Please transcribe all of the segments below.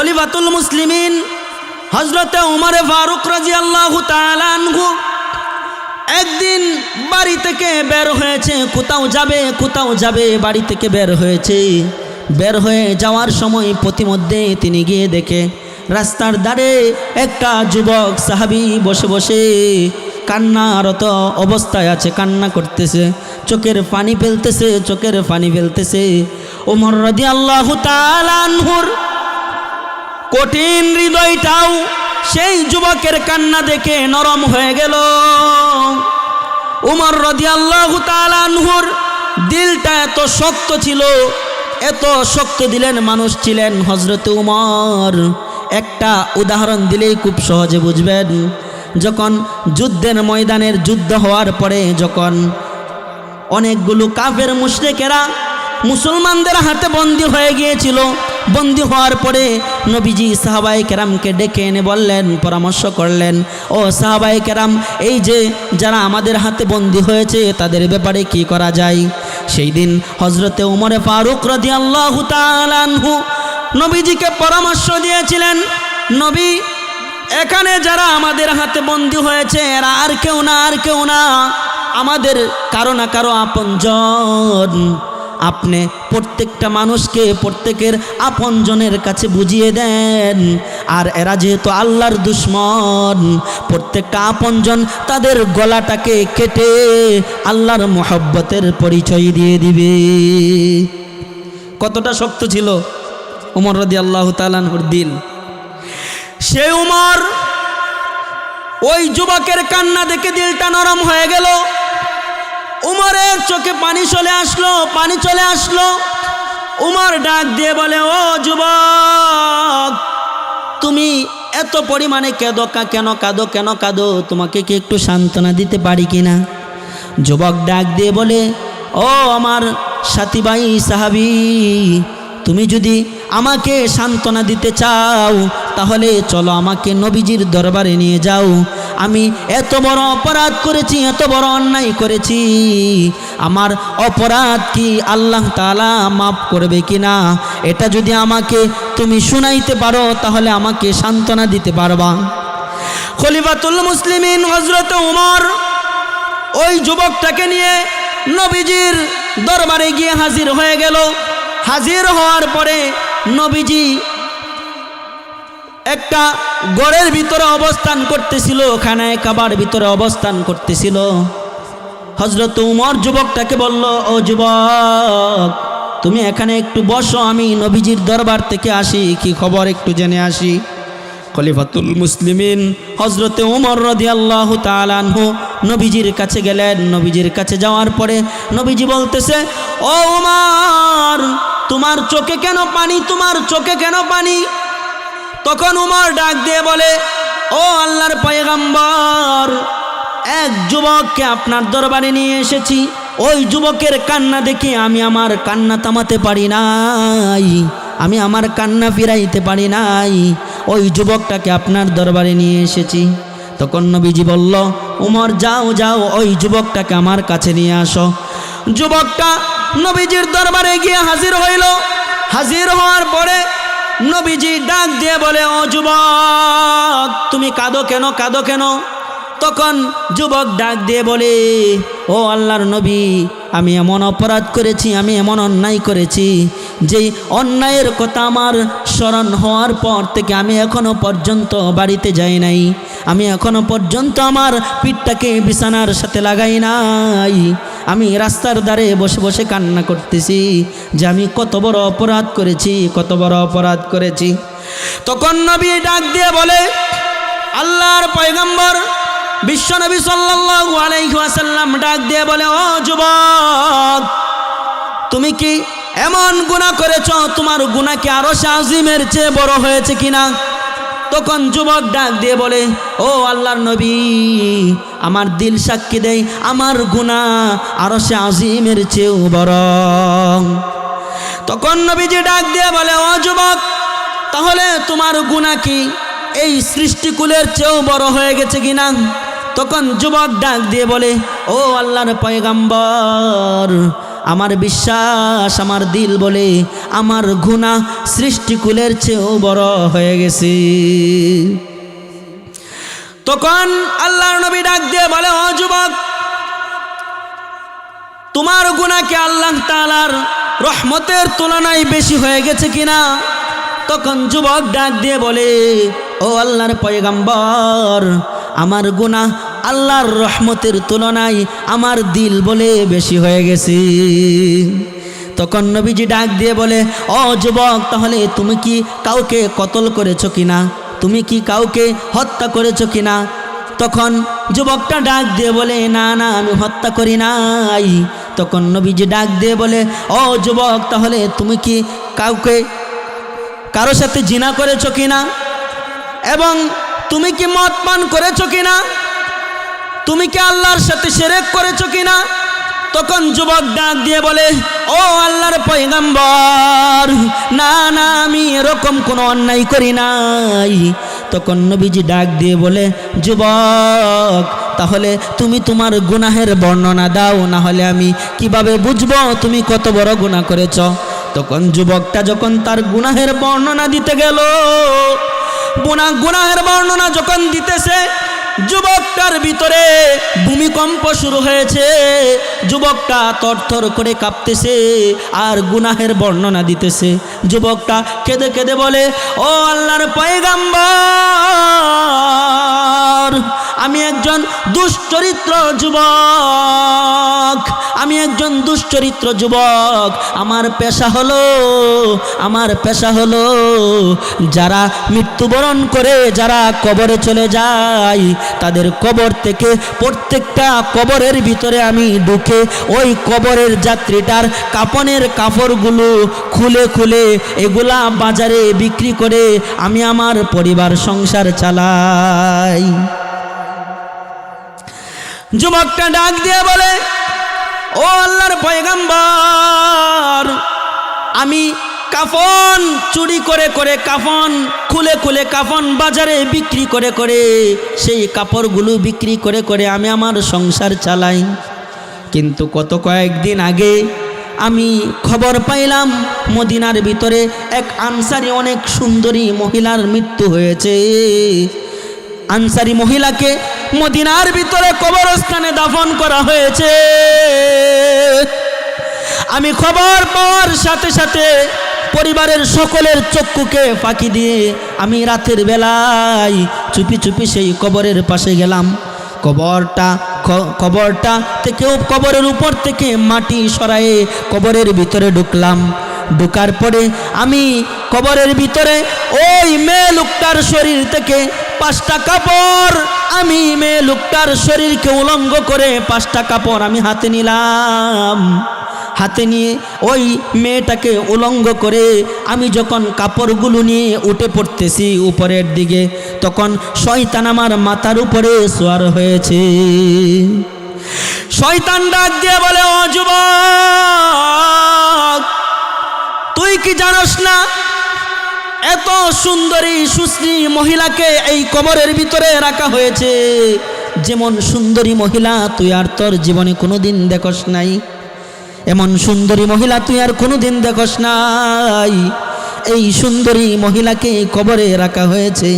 খলিফাতুল মুসলিমিন হজরতে উমরে ফারুক রাজি আল্লাহ তালানহু একদিন বাড়ি থেকে বের হয়েছে, কোথাও যাবে কোথাও যাবে, বাড়ি থেকে বের হয়েছে। বের হয়ে যাওয়ার সময় প্রতিমধ্যে তিনি গিয়ে দেখে, রাস্তার ধারে একটা যুবক সাহাবি বসে বসে কান্নারত অবস্থায় আছে, কান্না করতেছে। চোখের পানি ফেলতেছে, চোখের পানি ফেলতেছে। ওমর রদি আল্লাহ তালানহুর কঠিন হৃদয়টাও সেই যুবকের কান্না দেখে নরম হয়ে গেল। উমর রদি আল্লাহ তালানহুর দিলটা এত শক্ত ছিল, এত শক্ত দিলেন মানুষ ছিলেন হজরত উমর। একটা উদাহরণ দিলেই খুব সহজে বুঝবেন, যখন যুদ্ধের ময়দানের যুদ্ধ হওয়ার পরে যখন অনেকগুলো কাফের মুশরেকেরা মুসলমানদের হাতে বন্দি হয়ে গিয়েছিল বন্দি হওয়ার পরে নবীজি সাহাবাই কেরামকে ডেকে এনে বললেন, পরামর্শ করলেন, ও সাহাবাই কেরাম, এই যে যারা আমাদের হাতে বন্দি হয়েছে, তাদের ব্যাপারে কি করা যায়? সেই দিন হজরতে উমরে ফারুক রদি আল্লাহ নবীজিকে পরামর্শ দিয়েছিলেন, নবী, এখানে যারা আমাদের হাতে বন্দি হয়েছে, এরা আর কেউ না, আর কেউ না। আমাদের কারও না কারও আপনজন। আপনি প্রত্যেকটা মানুষকে প্রত্যেকের আপনজনের কাছে বুঝিয়ে দেন। আর এরা যেহেতু আল্লাহর দুশ্মন, প্রত্যেকটা আপনজন তাদের গলাটাকে কেটে আল্লাহর মোহব্বতের পরিচয় দিয়ে দিবে। কতটা শক্ত ছিল উমর রদি আল্লাহ তালানহুর দিল। সে উমর ওই যুবকের কান্না দেখে দিলটা নরম হয়ে গেল। উমরের চোখে পানি চলে আসলো, পানি চলে আসলো। উমর ডাক দিয়ে বলে, ও যুবক, তুমি এত পরিমাণে কেঁদো কেন কাঁদো কেন কাঁদো? তোমাকে কি একটু সান্ত্বনা দিতে পারি কি না? যুবক ডাক দিয়ে বলে, ও আমার সাথী ভাই সাহাবি, তুমি যদি আমাকে সান্ত্বনা দিতে চাও, তাহলে চলো আমাকে নবীজির দরবারে নিয়ে যাও। আমি এত বড় অপরাধ করেছি, এত বড় অন্যায় করেছি। আমার অপরাধ কি আল্লাহ তালা মাফ করবে কি না এটা যদি আমাকে তুমি শুনাইতে পারো, তাহলে আমাকে সান্ত্বনা দিতে পারবা। খলিফাতুল মুসলিমিন হজরত উমর ওই যুবকটাকে নিয়ে নবীজির দরবারে গিয়ে হাজির হয়ে গেল। হাজির হওয়ার পরে নবীজি একটা গড়ের ভিতরে অবস্থান করতেছিল খানায় কাবার ভিতরে অবস্থান করতেছিল। হজরত উমর যুবকটাকে বলল, ও যুবক, তুমি এখানে একটু বসো, আমি নবীজির দরবার থেকে আসি, কি খবর একটু জেনে আসি। খলিফাতুল মুসলিমিন হজরতে উমর রদি আল্লাহ তালানহু নবীজির কাছে গেলেন। নবীজির কাছে যাওয়ার পরে নবীজি বলতেছে, ও উমর, তোমার চোখে কেন পানি? তোমার চোখে কেন পানি? তখন উমর ডাক দিয়ে বলে, ও আল্লাহর পয়গাম্বর, এক যুবককে আপনার দরবারে নিয়ে এসেছি। ওই যুবকের কান্না দেখে আমি আমার কান্না থামাতে পারি নাই। আমি আমার কান্না ফিরাইতে পারি নাই। ওই যুবকটাকে আপনার দরবারে নিয়ে এসেছি। তখন নবীজি বলল, উমর, যাও যাও, ওই যুবকটাকে আমার কাছে নিয়ে আসো। যুবকটা নবীজির দরবারে গিয়ে হাজির হইল। হাজির হওয়ার পরে নবীজি ডাক দিয়ে বলে, ও যুবক, তুমি কাঁদো কেন কাঁদো কেন? তখন যুবক ডাক দিয়ে বলে, ও আল্লাহর নবী আমি এমন অপরাধ করেছি, আমি এমন অন্যায় করেছি, যেই অন্যায়ের কথা আমার স্মরণ হওয়ার পর থেকে আমি এখনও পর্যন্ত বাড়িতে যাই নাই। আমি এখনও পর্যন্ত আমার পিঠটাকে বিছানার সাথে লাগাই নাই। আমি রাস্তার ধারে বসে বসে কান্না করতেছি যে আমি কত বড় অপরাধ করেছি, কত বড় অপরাধ করেছি। তখন নবী ডাক দিয়ে বলে, আল্লাহর পয়গম্বর বিশ্বনবী সাল্লাল্লাহু আলাইহি ওয়াসাল্লাম ডাক দিয়ে বলে, ও যুবক, তুমি কি এমন গুনাহ করেছ? তোমার গুনাহ কি আরও আজিমের চেয়ে বড় হয়েছে কিনা? তখন যুবক ডাক দিয়ে বলে, ও আল্লাহর নবী, আমার দিল সাক্ষী দেয় আমার গুনাহ আরও সে আজিমের চেয়েও বড়। তখন নবীজি ডাক দিয়ে বলে, ও যুবক, তাহলে তোমার গুনাহ কি এই সৃষ্টিকুলের চেয়েও বড় হয়ে গেছে কিনা? তখন যুবক ডাক দিয়ে বলে, ও আল্লাহর পয়গাম্বর, আমার বিশ্বাস, আমার দিল বলে আমার গুণা সৃষ্টিকুলের চেয়েও বড় হয়ে গেছে। তখন আল্লাহর নবী ডাক দিয়ে বলে, ও যুবক, তোমার গুণাকে আল্লাহ তালার রহমতের তুলনায় বেশি হয়ে গেছে কিনা? তখন যুবক ডাক দিয়ে বলে, ও আল্লাহর পয়গাম্বর, আমার গুণা আল্লাহর রহমতের তুলনায় আমার দিল বলে বেশি হয়ে গেছে। তখন নবীজি ডাক দিয়ে বলে, ও যুবক, তাহলে তুমি কি কাউকে কতল করেছ কিনা? তুমি কি কাউকে হত্যা করেছ কিনা? তখন যুবকটা ডাক দিয়ে বলে, না না, আমি হত্যা করি নাই। তখন নবীজি ডাক দিয়ে বলে, ও যুবক, তাহলে তুমি কি কাউকে, কারও সাথে জিনা করেছ কিনা? এবং তুমি কি মদ পান করেছ কিনা? তুমি কি আল্লাহর সাথে সেরেক করেছ কিনা? তখন যুবক ডাক দিয়ে বলে, ও আল্লাহর পয়গাম্বর, না না, আমি এরকম কোনো অন্যায় করি নাই। তখন নবীজি ডাক দিয়ে বলে, যুবক, তাহলে তুমি তোমার গুনাহের বর্ণনা দাও না হলে আমি কীভাবে বুঝব তুমি কত বড় গুনাহ করেছ? তখন যুবকটা যখন তার গুনাহের বর্ণনা দিতে গেল, গুনা, গুনাহের বর্ণনা যখন দিতেছে যুবকটার ভিতরে ভূমিকম্প শুরু হয়েছে। যুবকটা তরথর করে কাঁপতেছে আর গুনাহের বর্ণনা দিতেছে। যুবকটা কেঁদে কেঁদে বলে, ও আল্লাহর পয়গাম্বর, আমি একজন দুশ্চরিত্র যুবক। আমি একজন দুশ্চরিত্র যুবক, আমার পেশা হলো, আমার পেশা হলো যারা মৃত্যুবরণ করে যারা কবরে চলে যায়, তাদের কবর থেকে প্রত্যেকটা কবরের ভিতরে আমি ঢুকে ওই কবরের যাত্রীটার কাপনের কাপড়গুলো খুলে খুলে এগুলা বাজারে বিক্রি করে আমি আমার পরিবার সংসার চালাই। যুবকটা ডাক দিয়ে বলে ও আল্লাহর পয়গাম্বর, আমি কাফন চুরি করে করে, কাফন খুলে খুলে, কাফন বাজারে বিক্রি করে করে, সেই কাপড়গুলো বিক্রি করে করে আমি আমার সংসার চালাই। কিন্তু কত কয়েকদিন আগে আমি খবর পাইলাম, মদিনার ভিতরে এক আনসারি অনেক সুন্দরী মহিলার মৃত্যু হয়েছে। আনসারি মহিলাকে মদিনার ভিতরে কবরস্থানে দাফন করা হয়েছে। আমি খবর পাওয়ার সাথে সাথে পরিবারের সকলের চক্ষুকে ফাঁকি দিয়ে আমি রাতের বেলায় চুপি চুপি সেই কবরের পাশে গেলাম। কবরটা কবরটা থেকেও কবরের উপর থেকে মাটি সরায়ে কবরের ভিতরে ঢুকলাম। ঢুকার পরে আমি কবরের ভিতরে ওই মেয়ে লোকটার শরীর থেকে পাঁচটা কাপড়। আমি মেয়ে লোকটার শরীরকে উলঙ্গ করে পাঁচটা কাপড় আমি হাতে নিলাম। হাতে নিয়ে ওই মেয়েটাকে উলঙ্গ করে আমি যখন কাপড়গুলো নিয়ে উঠে পড়তেছি উপরের দিকে, তখন শয়তান আমার মাথার উপরে সোয়ার হয়েছে। শয়তান ডাক দিয়ে বলে, ও তুই কি জানোস না এত সুন্দরী, সুশ্রী মহিলাকে এই কবরের ভিতরে রাখা হয়েছে। যেমন সুন্দরী মহিলা, তুই আর তোর জীবনে কোনোদিন দেখস নাই। এমন সুন্দরী মহিলা, তুই আর কোনোদিন দেখস নাই। এই সুন্দরী মহিলাকে কবরে রাখা হয়েছে।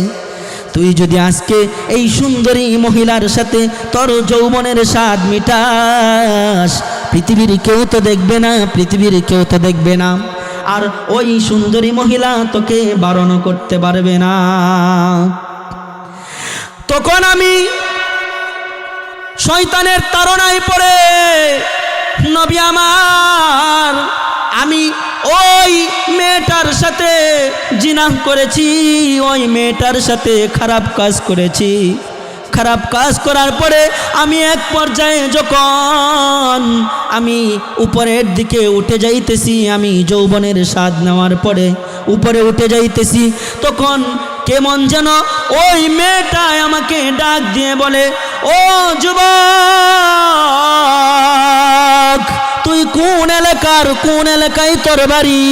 তুই যদি আজকে এই সুন্দরী মহিলার সাথে তোর যৌবনের স্বাদ মিটাস, পৃথিবীর কেউ তো দেখবে না, পৃথিবীর কেউ তো দেখবে না। আর ওই সুন্দরী মহিলা তোকে বারণ করতে পারবে না। তখন আমি শয়তানের তারণায় পড়ে, নবী আমার, আমি ওই মেয়েটার সাথে জিনাহ করেছি, ওই মেয়েটার সাথে খারাপ কাজ করেছি। খারাপ কাজ করার পরে আমি এক পর্যায়ে যখন আমি উপরের দিকে উঠে যাইতেছি, আমি যৌবনের স্বাদ নেওয়ার পরে উপরে উঠে যাইতেছি, তখন কেমন যেন ওই মেয়েটাই আমাকে ডাক দিয়ে বলে, ও যুবক, তুই কোন এলাকার, কোন এলাকায় তোর বাড়ি?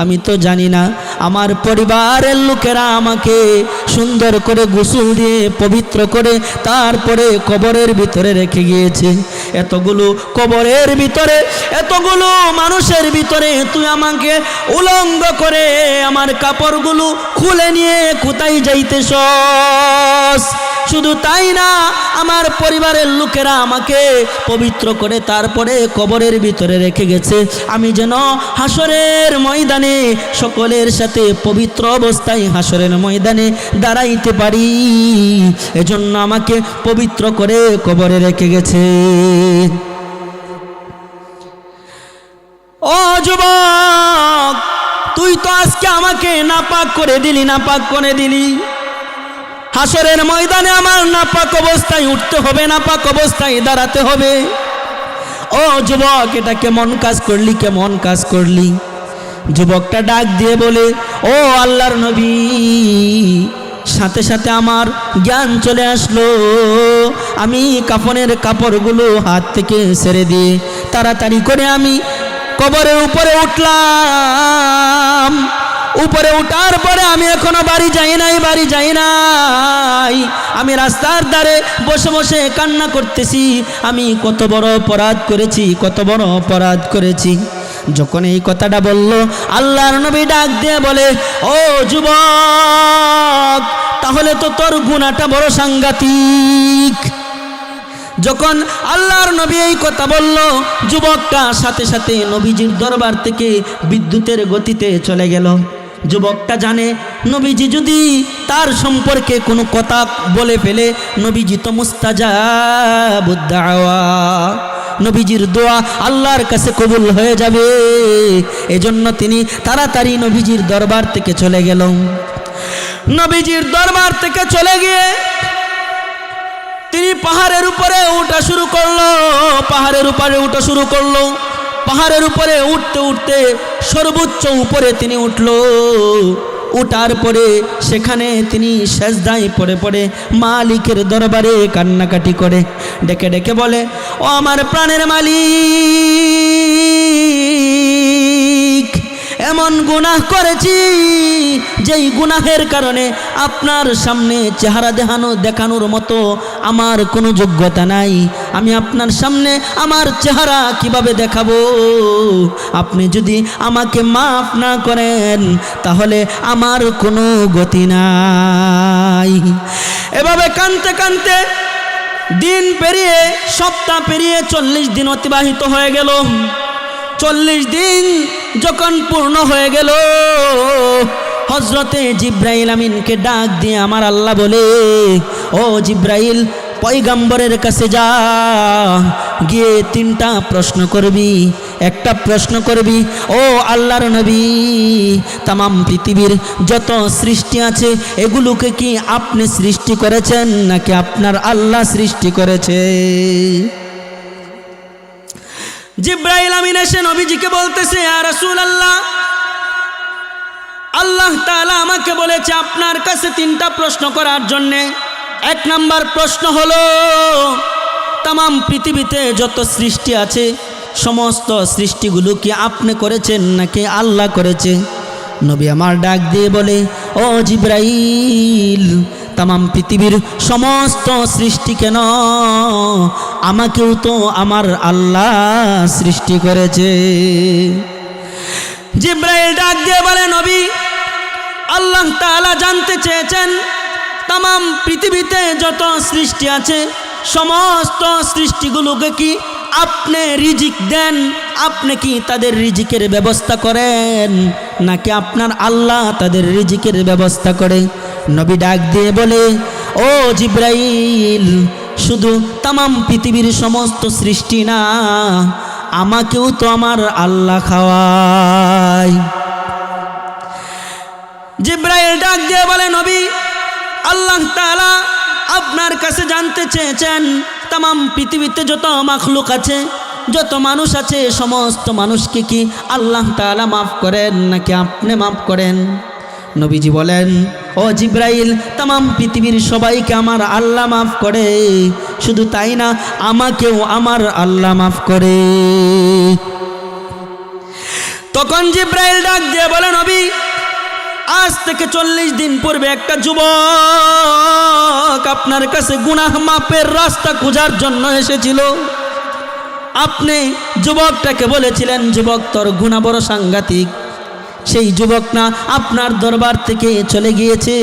আমি তো জানি না। আমার পরিবারের লোকেরা আমাকে সুন্দর করে গোসল দিয়ে, পবিত্র করে তারপরে কবরের ভিতরে রেখে গিয়েছে। এতগুলো কবরের ভিতরে, এতগুলো মানুষের ভিতরে তুই আমাকে উলঙ্গ করে আমার কাপড়গুলো খুলে নিয়ে কোথায় যাইতেছ শুধু তাই না, আমার পরিবারের লোকেরা আমাকে পবিত্র করে তারপরে কবরের ভিতরে রেখে গেছে। আমি যেন হাসরের ময়দানে সকলের সাথে পবিত্র অবস্থায় হাসরের ময়দানে দাঁড়াইতে পারি। এজন্য আমাকে পবিত্র করে কবরে রেখে গেছে। ও যুবক, তুই তো আজকে আমাকে নাপাক করে দিলি, নাপাক করে দিলি। হাসরের ময়দানে আমার নাপাক অবস্থায় উঠতে হবে, নাপাক অবস্থায় দাঁড়াতে হবে। ও যুবক, এটা কেমন কাজ করলি, কেমন কাজ করলি? যুবকটা ডাক দিয়ে বলে, ও আল্লাহর নবী, সাথে সাথে আমার জ্ঞান চলে আসলো। আমি কাফনের কাপড়গুলো হাত থেকে ছেড়ে দিয়ে তাড়াতাড়ি করে আমি কবরের উপরে উঠলাম। উপরে উঠার পরে আমি এখনও বাড়ি যাই নাই, বাড়ি যাই নাই। আমি রাস্তার ধারে বসে বসে কান্না করতেছি। আমি কত বড় অপরাধ করেছি, কত বড় অপরাধ করেছি। যখন এই কথাটা বলল, আল্লাহর নবী ডাক দিয়ে বলে, ও যুবক, তাহলে তো তোর গুণাটা বড় সাংঘাতিক। যখন আল্লাহর নবী এই কথা বলল, যুবকটা সাথে সাথে নবীজির দরবার থেকে বিদ্যুতের গতিতে চলে গেল। যুবকটা জানে, নবীজি যদি তার সম্পর্কে কোনো কথা বলে ফেলে, নবীজি তো মুস্তাজাবুদ্দাওয়া। নবীজির দোয়া আল্লাহর কাছে কবুল হয়ে যাবে। এজন্য তিনি তাড়াতাড়ি নবীজির দরবার থেকে চলে গেল নবীজির দরবার থেকে চলে গিয়ে তিনি পাহাড়ের উপরে উঠা শুরু করল, পাহাড়ের উপরে উঠা শুরু করল। পাহাড়ের উপরে উঠতে উঠতে সর্বোচ্চ উপরে তিনি উঠল। উঠার পরে সেখানে তিনি সেজদায় পড়ে পড়ে মালিকের দরবারে কান্নাকাটি করে, ডেকে ডেকে বলে, ও আমার প্রাণের মালিক এমন গুনাহ করেছি, যেই গুনাহের কারণে আপনার সামনে চেহারা দেখানো, দেখানোর মতো আমার কোনো যোগ্যতা নাই। আমি আপনার সামনে আমার চেহারা কীভাবে দেখাবো? আপনি যদি আমাকে মাফ না করেন, তাহলে আমার কোনো গতি নাই। এভাবে কানতে কানতে দিন পেরিয়ে, সপ্তাহ পেরিয়ে চল্লিশ দিন অতিবাহিত হয়ে গেল। চল্লিশ দিন যখন পূর্ণ হয়ে গেল হজরতে জিব্রাইল আমিনকে ডাক দিয়ে আমার আল্লাহ বলে, ও জিব্রাইল, পয়গাম্বরের কাছে যা, গিয়ে তিনটা প্রশ্ন করবি। একটা প্রশ্ন করবি, ও আল্লাহর নবী, তামাম পৃথিবীর যত সৃষ্টি আছে, এগুলোকে কি আপনি সৃষ্টি করেছেন নাকি আপনার আল্লাহ সৃষ্টি করেছে? জিব্রাইল আমিন এসে নবীজিকে বলতেছে রাসূল আল্লাহ আল্লাহ তাআলা আমাকে বলেছে আপনার কাছে তিনটা প্রশ্ন করার জন্যে। এক নাম্বার প্রশ্ন হলো, তামাম পৃথিবীতে যত সৃষ্টি আছে, সমস্ত সৃষ্টিগুলো কি আপনি করেছেন নাকি আল্লাহ করেছে? নবী আমার ডাক দিয়ে বলে, ও জিব্রাইল তামাম পৃথিবীর সমস্ত সৃষ্টি কেন আমাকেও তো আমার আল্লাহ সৃষ্টি করেছে। জিব্রাইল ডাক দিয়ে বলে, নবী, আল্লাহ তাআলা জানতে চেয়েছেন, তামাম পৃথিবীতে যত সৃষ্টি আছে, সমস্ত সৃষ্টিগুলোকে কি আপনি রিজিক দেন? আপনি কি তাদের রিজিকের ব্যবস্থা করেন? নাকি আপনার আল্লাহ তাদের রিজিকের ব্যবস্থা করে নবী ডাক দিয়ে বলে, ও জিব্রাইল, শুধু তামাম পৃথিবীর সমস্ত সৃষ্টি না, আমাকেও তো আমার আল্লাহ খাওয়ায়। জিব্রাইল ডাক দিয়ে বলে, নবী, আল্লাহ তাআলা আপনার কাছে জানতে চেয়েছেন, তামাম পৃথিবীতে যত মাখলুক আছে, যত মানুষ আছে, সমস্ত মানুষকে কি আল্লাহ তাআলা মাফ করেন নাকি আপনি মাফ করেন? নবীজি বলেন ও জিব্রাইল, তামাম পৃথিবীর সবাইকে আমার আল্লাহ মাফ করে। শুধু তাই না, আমাকেও আমার আল্লাহ মাফ করে। তখন জিব্রাইল ডাক দিয়ে বলে, নবী, আজ থেকে চল্লিশ দিন পূর্বে একটা যুবক আপনার কাছে গুনাহ মাপের রাস্তা খোঁজার জন্য এসেছিল। আপনি যুবকটাকে বলেছিলেন, যুবক, তোর গুণা বড় সাংঘাতিক। সেই যুবক না আপনার দরবার থেকে চলে গিয়েছে।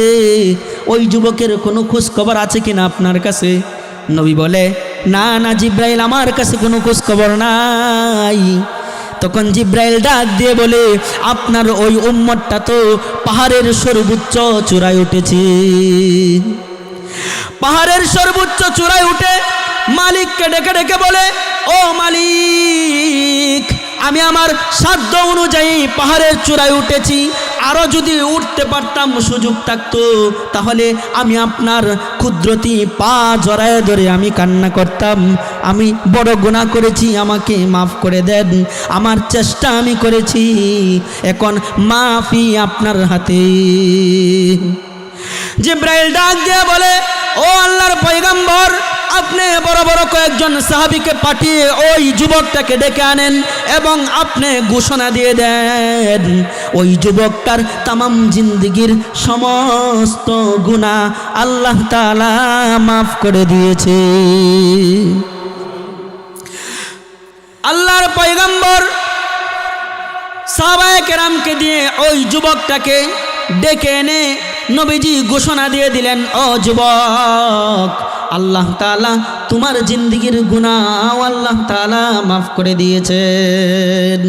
ওই যুবকের কোনো খোঁজ খবর আছে কিনা আপনার কাছে? নবী বলে, না না, জিব্রাইল, আমার কাছে কোনো খোঁজ খবর নাই। তখন জিব্রাইল ডাক দিয়ে বলে, আপনার ওই উম্মতটা তো পাহাড়ের সর্বোচ্চ চূড়ায় উঠেছে। পাহাড়ের সর্বোচ্চ চূড়ায় উঠে মালিককে ডেকে ডেকে বলে, ও মালিক আমি আমার সাধ্য অনুযায়ী পাহাড়ের চূড়ায় উঠেছি। আরও যদি উঠতে পারতাম, সুযোগ থাকতো। তাহলে আমি আপনার ক্ষুদ্রতি পা জড়ায় ধরে আমি কান্না করতাম। আমি বড় গুণা করেছি, আমাকে মাফ করে দেন। আমার চেষ্টা আমি করেছি, এখন মাফি আপনার হাতে। জিব্রাইল ডাক দিয়ে বলে, ও আল্লাহর পয়গাম্বর আপনি বড় বড় কয়েকজন সাহাবিকে পাঠিয়ে ওই যুবকটাকে ডেকে আনেন এবং আপনি ঘোষণা দিয়ে দেন, ওই যুবকটার তামাম জিন্দগির সমস্ত গুণা আল্লাহ তাআলা মাফ করে দিয়েছে। আল্লাহর পয়গাম্বর সাহাবায়ে কেরামকে দিয়ে ওই যুবকটাকে ডেকে এনে নবীজি ঘোষণা দিয়ে দিলেন, ও যুবক আল্লাহ তালা তোমার জিন্দগির গুণাও আল্লাহ তালা মাফ করে দিয়েছেন।